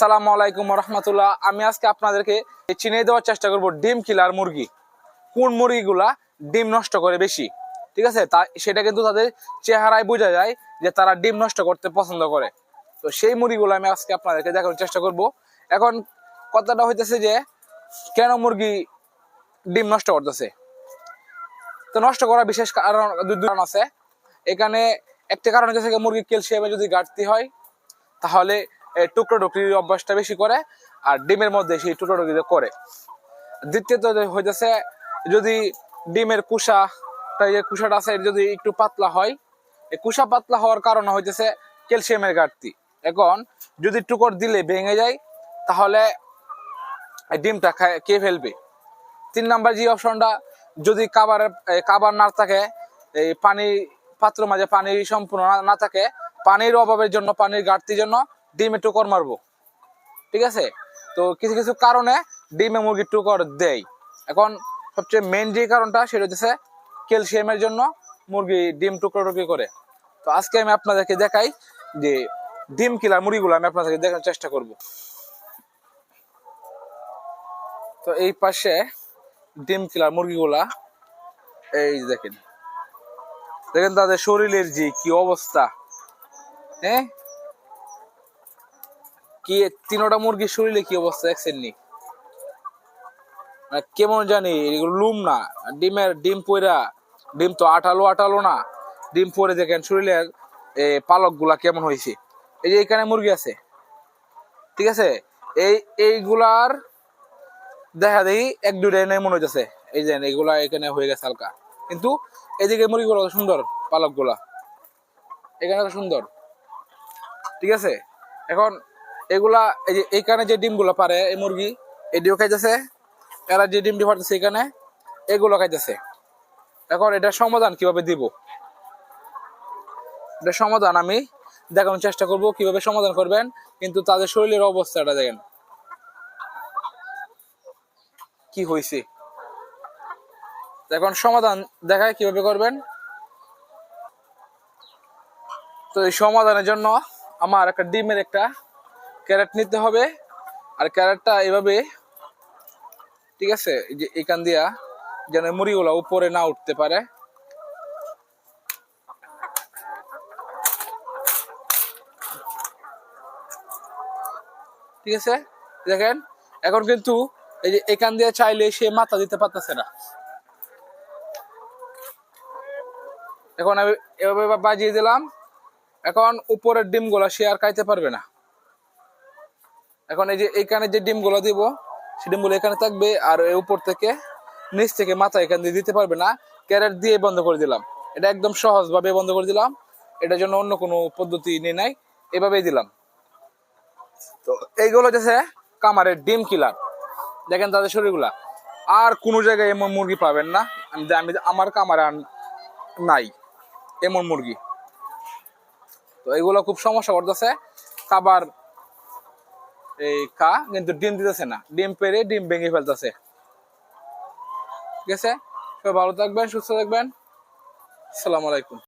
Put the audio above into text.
সালামু আলাইকুম রহমতুল্লাহ। আমি আজকে আপনাদেরকে চিনে দেওয়ার চেষ্টা করব ডিম কিলার মুরগি। কোন মুরগিগুলা ডিম নষ্ট করে বেশি? ঠিক আছে? তা সেটা কিন্তু তাদের চেহারায় বোঝা যায় যে তারা ডিম নষ্ট করতে পছন্দ করে। তো সেই মুরগিগুলো আমি আজকে আপনাদেরকে দেখানোর চেষ্টা করব। এখন কথাটা হইতেছে যে, কেন মুরগি ডিম নষ্ট করতেছে? তো নষ্ট করা বিশেষ কারণ কারণ আছে। এখানে একটা কারণ হচ্ছে যে মুরগির ক্যালসিয়ামে যদি ঘাটতি হয়, তাহলে টুকরো টুকরির অভ্যাসটা বেশি করে, আর ডিমের মধ্যে সেই টুকরো টুকরি করে। দ্বিতীয়ত হইতেছে, যদি ডিমের কুষাটা যে কুষাটা আছে যদি একটু পাতলা হয়, এই কুষা পাতলা হওয়ার কারণে হইতেছে ক্যালসিয়ামের ঘাটতি। এখন যদি টুকর দিলে ভেঙে যায়, তাহলে ডিমটা খায় কে ফেলবে। তিন নাম্বার যে অপশনটা, যদি কাবারের কাবার না থাকে, এই পানি পাত্র মাঝে পানি সম্পূর্ণ না থাকে, পানির অভাবের জন্য, পানির ঘাটতির জন্য ডিমে টুকর মারবো। ঠিক আছে? তো কিছু কিছু কারণে ডিমে মুরগির টুকর দেয় এখন সবচেয়ে মেন যে কারণটা সেটা হচ্ছে ক্যালসিয়ামের জন্য মুরগি ডিম টুকরো টুকরি করে। তো আজকে আমি আপনাদেরকে দেখাই যে ডিম কিলার মুরগিগুলো আমি আপনাদেরকে দেখানোর চেষ্টা করব। তো এই পাশে ডিম কিলার মুরগিগুলা, এই দেখেন। দেখেন তাদের শরীরের যে কি অবস্থা হ্যাঁ? কি, তিনোটা মুরগির শরীরে কি অবস্থা দেখছেন নি? মানে কেমন জানি লুম না, ডিমের ডিম পয়রা ডিম তো আঠালো আঠালো না, ডিম পরে দেখেন শরীরের পালকগুলা কেমন হয়েছে এই যে এখানে মুরগি আছে, ঠিক আছে? এই, এইগুলার দেখা দেখি এক, দুইটা এনে মনে হইতেছে। এই যে এইগুলা এখানে হয়ে গেছে হালকা। কিন্তু এদিকে মুরগিগুলো সুন্দর পালকগুলা এখানে সুন্দর, ঠিক আছে? এখন এগুলা এই যে এইখানে যে ডিমগুলো পারে, এই মুরগি এটিও খাইতেছে। এরা যে ডিমটি পারতেছে এখানে এগুলো খাইতেছে। এখন এটা সমাধান কীভাবে দিব? এটা সমাধান আমি দেখানোর চেষ্টা করব কীভাবে সমাধান করবেন, কিন্তু তাদের শরীরের অবস্থাটা দেখেন। কি হয়েছে এখন সমাধান দেখায় কীভাবে করবেন? তো এই সমাধানের জন্য আমার একটা ডিমের একটা ক্যারেট নিতে হবে। আর ক্যারেটটা এভাবে, ঠিক আছে যে এখান দিয়া যেন মুড়িগুলো উপরে না উঠতে পারে। ঠিক আছে? দেখেন, এখন কিন্তু এই যে এখান দিয়ে চাইলে সে মাথা দিতে পারতেছে না। এখন আমি এভাবে বাজিয়ে দিলাম। এখন উপরের ডিমগুলো সে আর খাইতে পারবে না। এখন এই যে এইখানে যে ডিমগুলো দিব সেই ডিমগুলো এখানে থাকবে আর উপর থেকে, নিচ থেকে মাথা এখান দিয়ে দিতে পারবে না। ক্যারেট দিয়ে বন্ধ করে দিলাম। এটা একদম সহজ ভাবে বন্ধ করে দিলাম। এটার জন্য অন্য কোনো পদ্ধতি নেই, নাই। এভাবেই দিলাম। তো এইগুলো হচ্ছে কামারের ডিম কিলার। দেখেন তাদের শরীরগুলা। আর কোনো জায়গায় এমন মুরগি পাবেন না। আমি আমি আমার কামারে নাই এমন মুরগি। তো এগুলো খুব সমস্যা করতেছে। খাবার এই খা কিন্তু ডিম দিতেছে না। ডিম পেরে ডিম ভেঙে ফেলতেছে। ঠিক আছে? সবাই ভালো থাকবেন, সুস্থ থাকবেন। আসসালামু আলাইকুম।